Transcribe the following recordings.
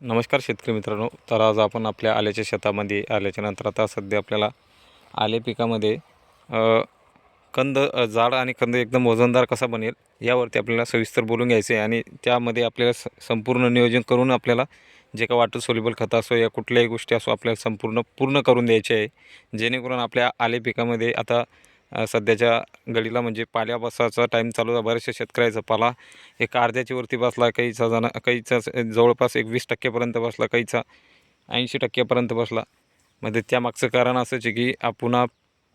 नमस्कार शेतकरी मित्रांनो. तर आज आपण आपल्या आल्याच्या शेतामध्ये आल्याच्यानंतर आता सध्या आपल्याला आले पिकामध्ये कंद जाड आणि कंद एकदम वजनदार कसा बनेल यावरती आपल्याला सविस्तर बोलून घ्यायचे आहे. आणि त्यामध्ये आपल्याला स संपूर्ण नियोजन करून आपल्याला जे काय वाटत सोल्युबल खतं असो या कुठल्याही गोष्टी असो आपल्याला संपूर्ण पूर्ण करून द्यायचे आहे. जेणेकरून आपल्या आले पिकामध्ये आता सध्याच्या घडीला म्हणजे पाल्या बसाचा टाईम चालू आहे. बऱ्याचशा शेतकऱ्याचा पाला एक अर्ध्याच्या वरती बसला काहीचा जण काहीचा जवळपास एक वीस टक्क्यापर्यंत बसला काहीचा ऐंशी टक्क्यापर्यंत बसला. म्हणजे त्यामागचं कारण असंच आहे की आपण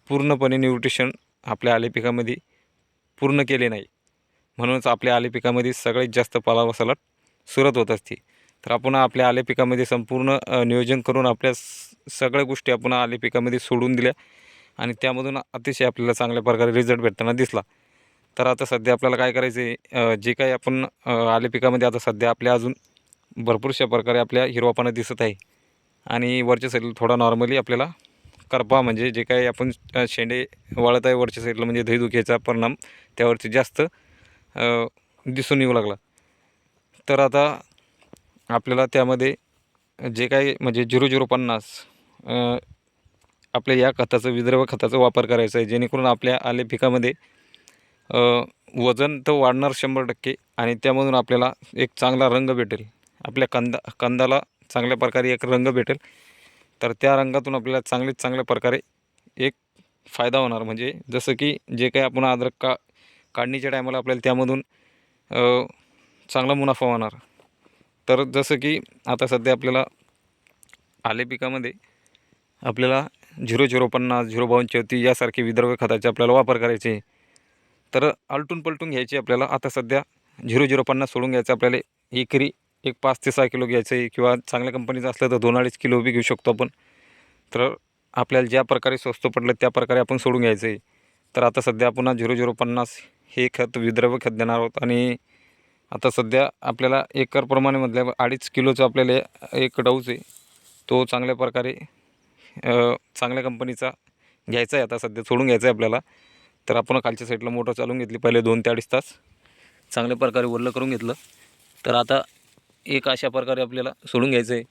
पूर्णपणे न्यूट्रिशन आपल्या आले पिकामध्ये पूर्ण केले नाही. म्हणूनच आपल्या आले पिकामध्ये सगळ्यात जास्त पाला बसायला सुरत होत असते. तर आपण आपल्या आले पिकामध्ये संपूर्ण नियोजन करून आपल्या स- सगळ्या गोष्टी आपण आले पिकामध्ये सोडून दिल्या. आणि त्यामधून अतिशय आपल्याला चांगल्या प्रकारे रिझल्ट भेटताना दिसला. तर आता सध्या आपल्याला काय करायचं आहे जे काही आपण आले पिकामध्ये आता सध्या आपल्या अजून भरपूरशा प्रकारे आपल्या हिरवापणा दिसत आहे. आणि वरच्या साईडला थोडा नॉर्मली आपल्याला करपा म्हणजे जे काही आपण शेंडे वाळत आहे वरच्या साईडला म्हणजे दहीदुखीचा परिणाम त्यावरती जास्त दिसून येऊ लागला. तर आता आपल्याला त्यामध्ये जे काही म्हणजे झिरो झिरो पन्नास आपल्या या खताचं विद्रव खताचा वापर करायचा आहे. जेणेकरून आपल्या आले पिकामध्ये वजन तर वाढणार शंभर टक्के आणि त्यामधून आपल्याला एक चांगला रंग भेटेल. आपल्या कंदा कंदाला चांगल्या प्रकारे एक रंग भेटेल. तर त्या रंगातून आपल्याला चांगले चांगल्या प्रकारे एक फायदा होणार. म्हणजे जसं की जे काही आपण अद्रक का काढणीच्या टायमाला आपल्याला त्यामधून चांगला मुनाफा होणार. तर जसं की आता सध्या आपल्याला आले पिकामध्ये आपल्याला झिरो झिरो पन्नास झिरो बावन्न चौतीस यासारखे विद्रव्य खताचे आपल्याला वापर करायचे. तर आलटून पलटून घ्यायचे आपल्याला. आता सध्या झिरो झिरो पन्नास सोडून घ्यायचं आपल्याला. एकरी एक पाच ते सहा किलो घ्यायचं आहे. किंवा चांगल्या कंपनीचं असलं तर दोन अडीच किलो बी घेऊ शकतो आपण. तर आपल्याला ज्या प्रकारे स्वस्त पडलं त्या प्रकारे आपण सोडून घ्यायचं आहे. तर आता सध्या आपण झिरो झिरो पन्नास हे खत विद्रव्य खत देणार आहोत. आणि आता सध्या आपल्याला एकरप्रमाणे म्हटल्या अडीच किलोचं आपल्याला एक डौस आहे. तो चांगल्या प्रकारे चांगल्या कंपनीचा घ्यायचा आहे आता सध्या सोडून घ्यायचा आहे आपल्याला. तर आपण खालच्या साईडला मोटर चालून घेतली पहिले दोन ते अडीच तास. चांगल्या प्रकारे ओरलं करून घेतलं. तर आता एक अशा प्रकारे आपल्याला सोडून घ्यायचं आहे.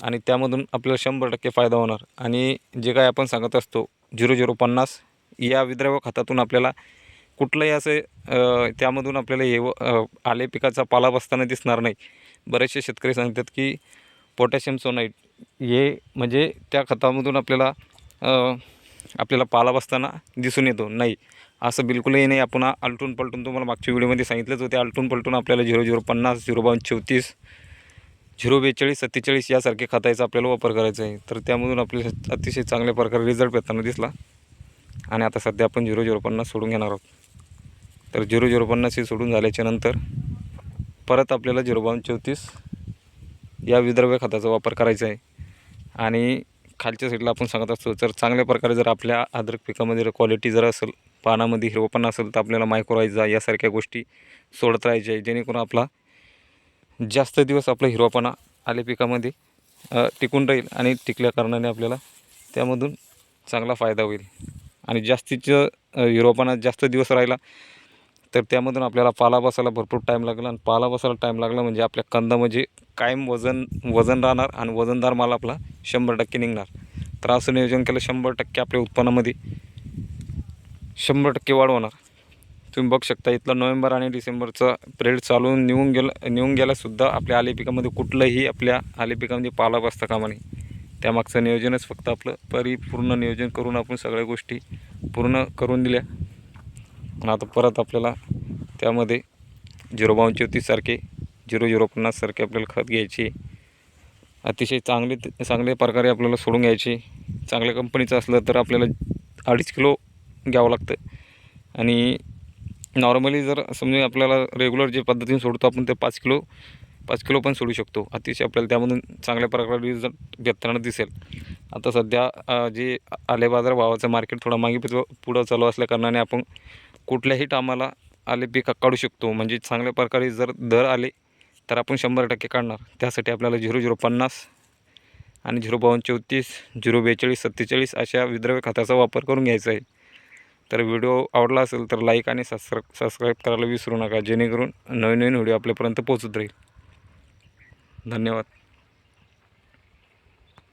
आणि त्यामधून आपल्याला शंभर टक्के फायदा होणार. आणि जे काय आपण सांगत असतो झिरो झिरो पन्नास या विद्रव्य खतातून आपल्याला कुठलंही असं त्यामधून आपल्याला येव आले पिकाचा पाला बसताना दिसणार नाही. बरेचसे शेतकरी सांगतात की पोटॅशियम सोनाईट हे म्हणजे त्या खतामधून आपल्याला आपल्याला पाला बसताना दिसून येतो. नाही असं बिलकुलही नाही. आपण आलटून पलटून तुम्हाला मागच्या व्हिडिओमध्ये सांगितलंच होते. आलटून पलटून आपल्याला झिरो झिरो पन्नास झिरो बावन्न चौतीस झिरो बेचाळीस सत्तेचाळीस यासारखे खताचा आपल्याला वापर करायचा आहे. तर त्यामधून आपल्याला अतिशय चांगल्या प्रकारे रिझल्ट भेटताना दिसला. आणि आता सध्या आपण झिरो झिरो पन्नास सोडून घेणार आहोत. तर झिरो झिरो पन्नास हे सोडून झाल्याच्यानंतर परत आपल्याला झिरो बावन्न चौतीस या विद्रव्य खताचा वापर करायचा आहे. आणि खालच्या साईडला आपण सांगत असतो जर चांगल्या प्रकारे जर आपल्या अद्रक पिकामध्ये क्वालिटी जर असेल पानामध्ये हिरवपणा असेल तर आपल्याला मायक्रोरायझा यासारख्या गोष्टी सोडत राहायच्या आहे. जेणेकरून आपला जास्त दिवस आपला हिरवापणा आले पिकामध्ये टिकून राहील आणि टिकल्या कारणाने आपल्याला त्यामधून चांगला फायदा होईल. आणि जास्तीचं हिरवापणा जास्त दिवस राहिला तर त्यामधून आपल्याला पाला बसायला भरपूर टाईम लागला आणि पाला बसायला टाईम लागला म्हणजे आपल्या कंदा म्हणजे कायम वजन वजन राहणार आणि वजनदार माल आपला शंभर टक्के निघणार. तर असं नियोजन केलं शंभर टक्के आपल्या उत्पन्नामध्ये शंभर टक्के वाढ होणार. तुम्ही बघू शकता इथलं नोव्हेंबर आणि डिसेंबरचा पिरियड चालून निघून गेलं निघून गेलासुद्धा आपल्या आली पिकामध्ये कुठलंही आपल्या आली पिकामध्ये पाला बसता कामा नाही त्यामागचं नियोजनच फक्त आपलं परिपूर्ण नियोजन करून आपण सगळ्या गोष्टी पूर्ण करून दिल्या. पण आता परत आपल्याला त्यामध्ये झिरो बावन्न चौतीससारखे झिरो झिरो पन्नाससारखे आपल्याला खत घ्यायचे. अतिशय चांगले चांगल्या प्रकारे आपल्याला सोडून घ्यायचे. चांगल्या कंपनीचं असलं तर आपल्याला अडीच किलो घ्यावं लागतं. आणि नॉर्मली जर समजा आपल्याला रेग्युलर जे पद्धतीने सोडतो आपण ते पाच किलो पाच किलो पण सोडू शकतो. अतिशय आपल्याला त्यामधून चांगल्या प्रकारे रिझल्ट घेताना दिसेल. आता सध्या जे आले बाजार भावाचं मार्केट थोडा मागे पुढं पुढं चालू असल्या कारणाने आपण कुठल्याही टामाला आले पीक काढू शकतो. म्हणजे चांगल्या प्रकारे जर दर आले तर आपण शंभर टक्के काढणार. त्यासाठी आपल्याला झिरो झिरो पन्नास आणि झिरो बावन्न चौतीस झिरो बेचाळीस सत्तेचाळीस अशा विद्रव्य खताचा वापर करून घ्यायचा आहे. तर व्हिडिओ आवडला असेल तर लाईक आणि सबस्क्रा सबस्क्राईब करायला विसरू नका. जेणेकरून नवीन नवीन व्हिडिओ आपल्यापर्यंत पोहोचत राहील. धन्यवाद.